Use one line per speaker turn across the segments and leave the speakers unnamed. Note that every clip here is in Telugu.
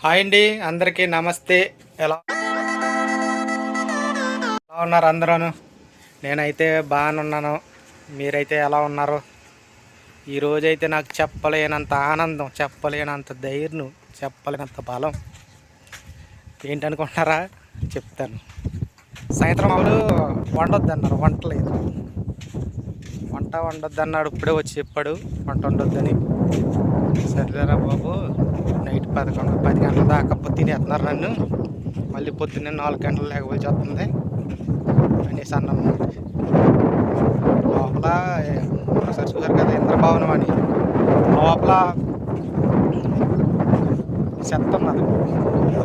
హాయ్ అండి అందరికీ నమస్తే. ఎలా ఎలా ఉన్నారు అందరూ నేనైతే బాగానే ఉన్నాను. మీరైతే ఎలా ఉన్నారు? ఈరోజైతే నాకు చెప్పలేనంత ఆనందం చెప్పలేనంత ధైర్యం చెప్పలేనంత బలం. ఏంటనుకుంటున్నారా? చెప్తాను. సాయంత్రం వాళ్ళు వండొద్దు అన్నారు వంట లేదు వంట వండొద్దు అన్నాడు ఇప్పుడే వచ్చి చెప్పాడు వంట వండొద్దని. సరేరా బాబు. పదకొండు పది గంటల దాకా పొద్దు తినేస్తున్నారు నన్ను. మళ్ళీ పొద్దున్నే నాలుగు గంటలు లేకపోతే వస్తుంది అనేసి అన్నాను. లోపల ఒకసారి చూసారు కదా ఇంద్రభవనం అని. లోపల చెత్త ఉన్నది.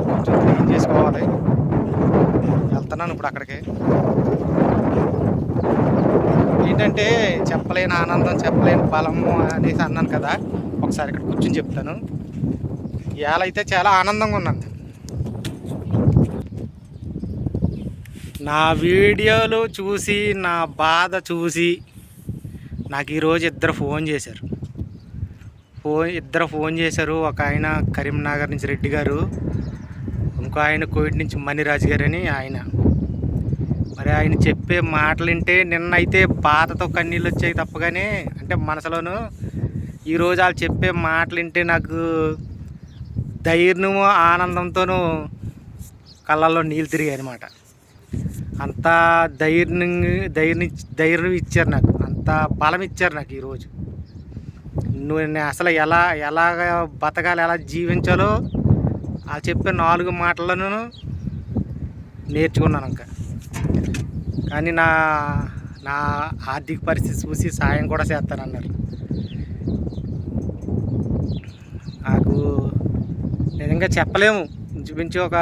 కొంచెం క్లీన్ చేసుకోవాలి. వెళ్తున్నాను ఇప్పుడు అక్కడికి. ఏంటంటే చెప్పలేని ఆనందం చెప్పలేని బలము అనేసి అన్నాను కదా. ఒకసారి ఇక్కడ కూర్చొని చెప్తాను. ఇవాళ అయితే చాలా ఆనందంగా ఉన్నాను నా వీడియోలు చూసి నా బాధ చూసి నాకు ఈరోజు ఇద్దరు ఫోన్ చేశారు. ఫోన్ ఇద్దరు ఫోన్ చేశారు. ఒక ఆయన కరీంనగర్ నుంచి రెడ్డి గారు ఇంకో ఆయన కోవిడ్ నుంచి మణిరాజు గారు అని ఆయన. మరి ఆయన చెప్పే మాటలు వింటే నిన్నైతే బాధతో కన్నీళ్ళు వచ్చాయి తప్పగానే అంటే మనసులోను ఈరోజు వాళ్ళు చెప్పే మాటలు వింటే నాకు ధైర్యము ఆనందంతోనూ కళ్ళల్లో నీళ్ళు తిరిగాయి అనమాట అంత ధైర్యం ధైర్యం ధైర్యం ఇచ్చారు నాకు. అంత బలం ఇచ్చారు నాకు ఈరోజు. నువ్వు నేను అసలు ఎలా ఎలాగ బతకాలి ఎలా జీవించాలో ఆ చెప్పే నాలుగు మాటలను నేర్చుకున్నాను ఇంకా. కానీ నా నా ఆర్థిక పరిస్థితి చూసి సాయం కూడా చేస్తానన్నారు నాకు ఇంకా చెప్పలేము. ఇంచుమించు ఒక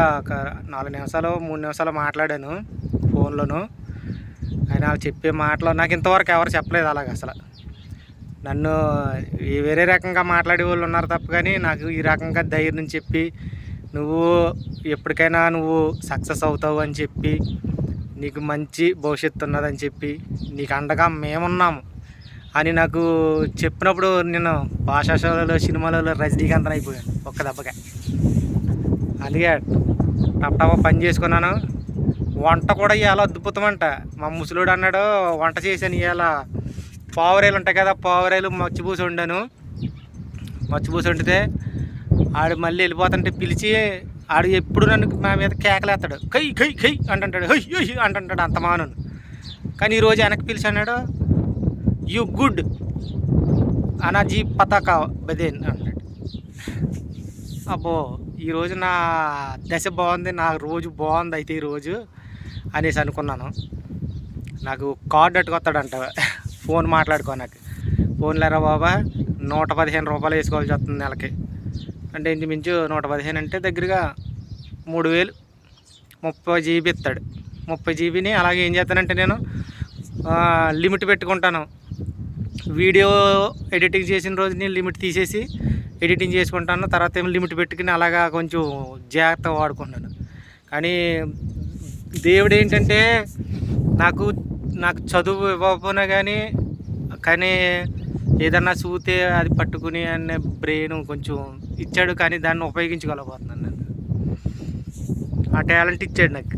నాలుగు నిమిషాలు మూడు నిమిషాలు మాట్లాడాను ఫోన్లోను. ఆయన వాళ్ళు చెప్పే మాటలు నాకు ఇంతవరకు ఎవరు చెప్పలేదు అలాగ అసలు. నన్ను వేరే రకంగా మాట్లాడే వాళ్ళు ఉన్నారు తప్ప కానీ నాకు ఈ రకంగా ధైర్యం చెప్పి నువ్వు ఎప్పటికైనా నువ్వు సక్సెస్ అవుతావు అని చెప్పి నీకు మంచి భవిష్యత్తు ఉన్నదని చెప్పి నీకు అండగా మేమున్నాము అని నాకు చెప్పినప్పుడు నేను భాషాశాలలో సినిమాలలో రజనీకాంత్ అయిపోయాను ఒక్క దెబ్బగా అలాగే టప్ పని చేసుకున్నాను. వంట కూడా ఇవాళ అద్భుతమంట. మా ముసలుడు అన్నాడు వంట చేశాను ఇవాళ పావురాయలు ఉంటాయి కదా పావురాయలు మచ్చిపూసి వండాను. మచ్చిపూసి వండితే ఆడు మళ్ళీ వెళ్ళిపోతుంటే పిలిచి ఆడు ఎప్పుడు నన్ను మా మీద కేకలేస్తాడు. కై కై కై అంటుంటాడు. హై హై అంటుంటాడు అంత మాను కానీ ఈరోజు వెనక్కి పిలిచి అన్నాడు యు గుడ్ అనాజీ పతాక బదేన్ అన్నాడు అబ్బో. ఈరోజు నా దశ బాగుంది నా రోజు బాగుంది అయితే ఈరోజు అనేసి అనుకున్నాను. నాకు కార్డు అట్టుకొస్తాడంట ఫోన్ మాట్లాడుకో నాకు. ఫోన్ లేరా బాబా? నూట పదిహేను రూపాయలు వేసుకోవాల్సి వస్తుంది నెలకి. అంటే ఇంచుమించు నూట పదిహేను అంటే దగ్గరగా మూడు వేలు ముప్పై జీబీ ఇస్తాడు. ముప్పై జీబీని అలాగే ఏం చేస్తానంటే నేను లిమిట్ పెట్టుకుంటాను. వీడియో ఎడిటింగ్ చేసిన రోజుని లిమిట్ తీసేసి ఎడిటింగ్ చేసుకుంటాను తర్వాత ఏమో లిమిట్ పెట్టుకుని అలాగా కొంచెం జాగ్రత్తగా వాడుకున్నాను కానీ దేవుడు ఏంటంటే నాకు నాకు చదువు ఇవ్వకపోయినా కానీ కానీ ఏదన్నా చూతే అది పట్టుకుని అనే బ్రెయిన్ కొంచెం ఇచ్చాడు కానీ దాన్ని ఉపయోగించుకోలేకపోతున్నాను నేను. ఆ టాలెంట్ ఇచ్చాడు నాకు.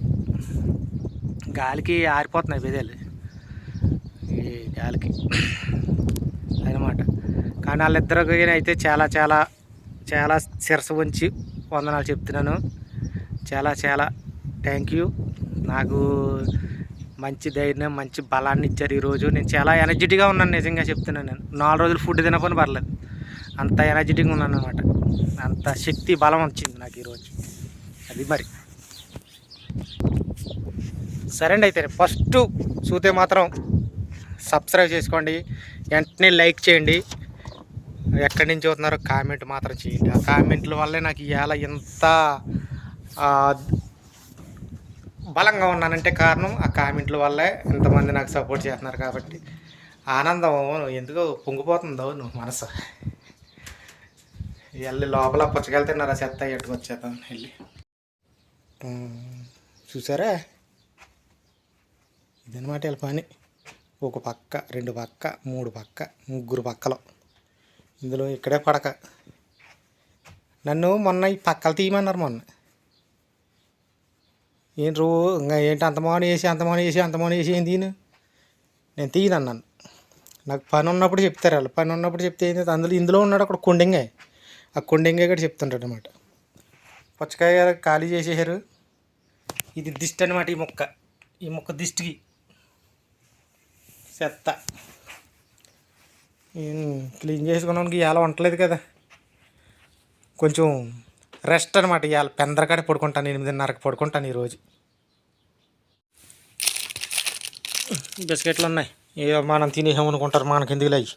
గాలికి ఆరిపోతున్నాయి బెదలు. ఈ గాలికి. అనమాట కానీ వాళ్ళిద్దరికి అయితే చాలా చాలా చాలా శిరస ఉంచి వందనాలు చెప్తున్నాను. చాలా చాలా థ్యాంక్ యూ నాకు మంచి ధైర్యం మంచి బలాన్ని ఇచ్చారు ఈరోజు. నేను చాలా ఎనర్జెటిక్గా ఉన్నాను నిజంగా చెప్తున్నాను నేను. నాలుగు రోజులు ఫుడ్ తినకపోయినా పర్లేదు. అంత ఎనర్జెటిక్గా ఉన్నాను అనమాట అంత శక్తి బలం వచ్చింది నాకు ఈరోజు. అది మరి. సరే అండి అయితే ఫస్ట్ చూస్తే మాత్రం సబ్స్క్రైబ్ చేసుకోండి. వెంటనే లైక్ చేయండి. ఎక్కడి నుంచి చూస్తున్నారో కామెంట్ మాత్రం చేయండి. ఆ కామెంట్ల వల్లే నాకు ఇవాళ ఎంత బలంగా ఉన్నానంటే కారణం ఆ కామెంట్ల వల్లే ఎంతమంది నాకు సపోర్ట్ చేస్తున్నారు కాబట్టి. ఆనందం ఎందుకో పొంగిపోతుందో నువ్వు మనసు. వెళ్ళి లోపల పుచ్చకెళ్తున్నారా చెత్త ఎట్టుకొచ్చేద్దాం వెళ్ళి. చూసారా? ఇదనమాట వెళ్ళి పని. ఒక పక్క రెండు పక్క మూడు పక్క ముగ్గురు పక్కలో. ఇందులో ఇక్కడే పడక. నన్ను మొన్న ఈ పక్కలు తీయమన్నారు మొన్న. ఏం రో ఇంకా ఏంటి అంత మోన వేసి అంత మోన వేసి అంత మోన వేసి ఏం తీయను? నేను తీయను అన్నాను. నాకు పని ఉన్నప్పుడు చెప్తారు వాళ్ళు. పని ఉన్నప్పుడు చెప్తే ఏంది? అందులో ఇందులో ఉన్నాడు అక్కడ కొండెంగాయ ఆ కొండెంగాయ కూడా చెప్తుంటాడు అనమాట పుచ్చకాయ ఖాళీ చేసేసారు ఇది దిష్టి అనమాట ఈ మొక్క. ఈ మొక్క దిష్టికి. చెత్త. క్లీన్ చేసుకున్నానికి ఇవాళ వంటలేదు కదా. కొంచెం రెస్ట్ అనమాట ఇవాళ పెందరకాడ పడుకుంటాను ఎనిమిదిన్నరకు పడుకుంటాను ఈరోజు బిస్కెట్లు ఉన్నాయి ఏ మనం తినేసామనుకుంటారు మనకి ఎందుకు అయ్యి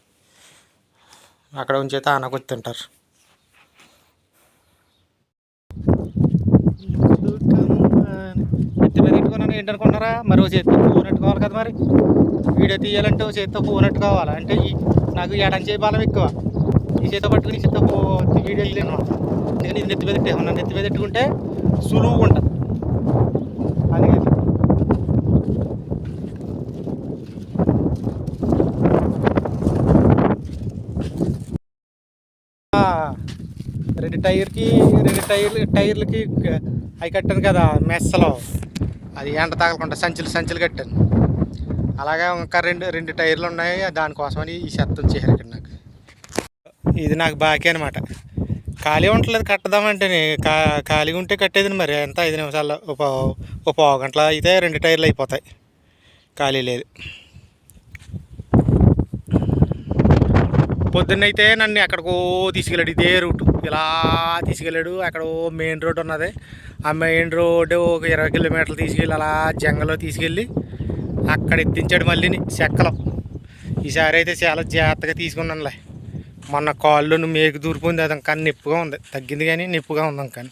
అక్కడ ఉంచేతే ఆనకొచ్చి తింటారు. మీద పెట్టుకున్నాను మరి ఓ చేతితో ఫోన్ పెట్టుకోవాలి కదా మరి. వీడియో తీయాలంటే ఓ చేతితో ఫోన్ పెట్టుకోవాలి? అంటే ఈ నాకు ఎడం చేయి బలం ఎక్కువ. ఈ చేతితో పట్టుకుని ఈ చేతితో వీడియో తీయలేను అందుకని ఇది నెత్తి మీద పెట్టేమన్నా నెత్తి మీద పెట్టుకుంటే సులువుగా ఉంటుంది. అందుకని రెండు టైర్కి రెండు టైర్లు టైర్లకి అవి కట్టాను కదా మెస్సలో. అది ఎండ తగలకుండా సంచులు సంచులు కట్టాను. అలాగే ఇంకా రెండు రెండు టైర్లు ఉన్నాయి దానికోసమని ఈ శబ్దం చేశారు ఇక్కడ నాకు. ఇది నాకు బాకీ అనమాట ఖాళీ ఉండలేదు కట్టదామంటే కా ఖాళీగా ఉంటే కట్టేది మరి. ఎంత? ఐదు నిమిషాల్లో ఒక ఒక పావు గంటల అయితే రెండు టైర్లు అయిపోతాయి. ఖాళీ లేదు. పొద్దున్నైతే నన్ను ఎక్కడికో తీసుకెళ్ళాడు. ఇదే రూట్. ఇలా తీసుకెళ్ళాడు. అక్కడ మెయిన్ రోడ్ ఉన్నది. ఆ మెయిన్ రోడ్డు ఒక ఇరవై కిలోమీటర్లు తీసుకెళ్ళి అలా జంగల్లో తీసుకెళ్ళి అక్కడ ఎత్తించాడు మళ్ళీ చెక్కలో ఈసారి అయితే చాలా జాగ్రత్తగా తీసుకున్నానులే. మొన్న కాళ్ళు మేకు దూరిపోయింది. అది ఇంకా నొప్పిగా ఉంది. తగ్గింది కానీ నొప్పిగా ఉంది ఇంకా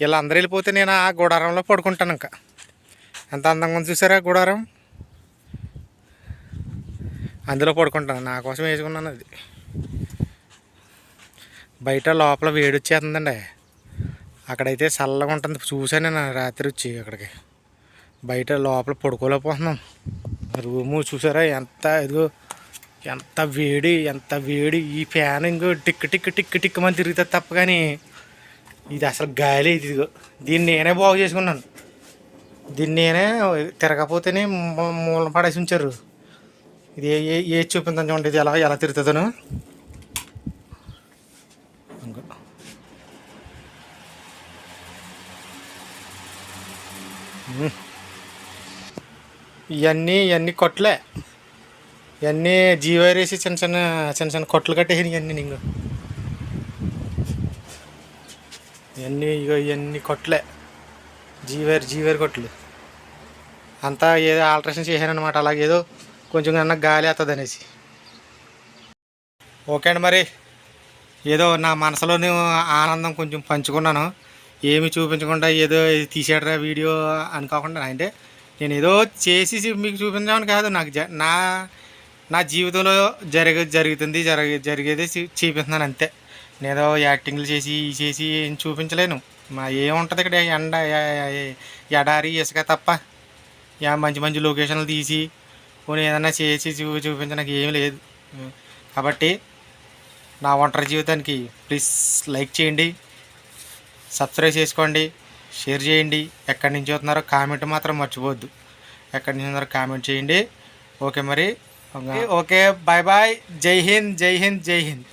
ఇలా అందరూ వెళ్ళిపోతే నేను ఆ గుడారంలో పడుకుంటాను ఇంకా. ఎంత అందంగా ఉంది చూసారా గుడారం? అందులో పడుకుంటాను నా కోసం వేసుకున్నాను అది. బయట లోపల వేడి వచ్చేస్తుందండి. అక్కడైతే చల్లగా ఉంటుంది. చూశాను నేను రాత్రి వచ్చి అక్కడికి. బయట లోపల పడుకోలేకపోతున్నాం. రూము చూసారా? ఎంత ఇదిగో ఎంత వేడి ఎంత వేడి. ఈ ఫ్యాన్ ఇంకో టిక్ టిక్ టిక్ టిక్ మంది తిరుగుతుంది తప్ప కానీ ఇది అసలు గాలి ఇది ఇదిగో. దీన్ని నేనే బాగు చేసుకున్నాను. దీన్ని నేనే తిరగపోతేనే మూలం పడేసి ఉంచారు. ఇది ఏ ఏ ఏది చూడండి ఇది ఎలా ఎలా తిరుగుతుందను? ఇవన్నీ ఇవన్నీ కొట్లే. ఇవన్నీ జీవారేసి చిన్న చిన్న చిన్న చిన్న కొట్లు కట్టేసి ఇవన్నీ నీకు. ఇవన్నీ ఇగో ఇవన్నీ కొట్లే. జీవేరు జీవేరు కొట్లు. అంతా ఏదో ఆల్ట్రేషన్ చేశానమాట అలాగేదో కొంచెం కన్నా గాలి వస్తుంది అనేసి. ఓకే అండి మరి. ఏదో నా మనసులోని ఆనందం కొంచెం పంచుకున్నాను. ఏమి చూపించకుండా ఏదో తీసేటరా వీడియో అనుకోకుండా అంటే నేను ఏదో చేసి మీకు చూపించామని కాదు నాకు జ నా నా జీవితంలో జరగ జరుగుతుంది జరిగే జరిగేది చూపిస్తున్నాను అంతే. నేదో యాక్టింగ్లు చేసి ఈ చేసి ఏం చూపించలేను. మా ఏముంటుంది ఇక్కడ ఎండ ఎడారి ఇసుక తప్ప. యా మంచి మంచి లొకేషన్లు తీసి పోనీ ఏదైనా చేసి చూ చూపించడానికి ఏమీ లేదు. కాబట్టి నా ఒంటరి జీవితానికి ప్లీజ్ లైక్ చేయండి సబ్స్క్రైబ్ చేసుకోండి షేర్ చేయండి. ఎక్కడి నుంచి చూస్తున్నారో కామెంట్ మాత్రం మర్చిపోవద్దు. ఎక్కడి నుంచి ఉన్నారో కామెంట్ చేయండి. ఓకే మరి. Okay bye bye. Jai Hind Jai Hind జై హింద్.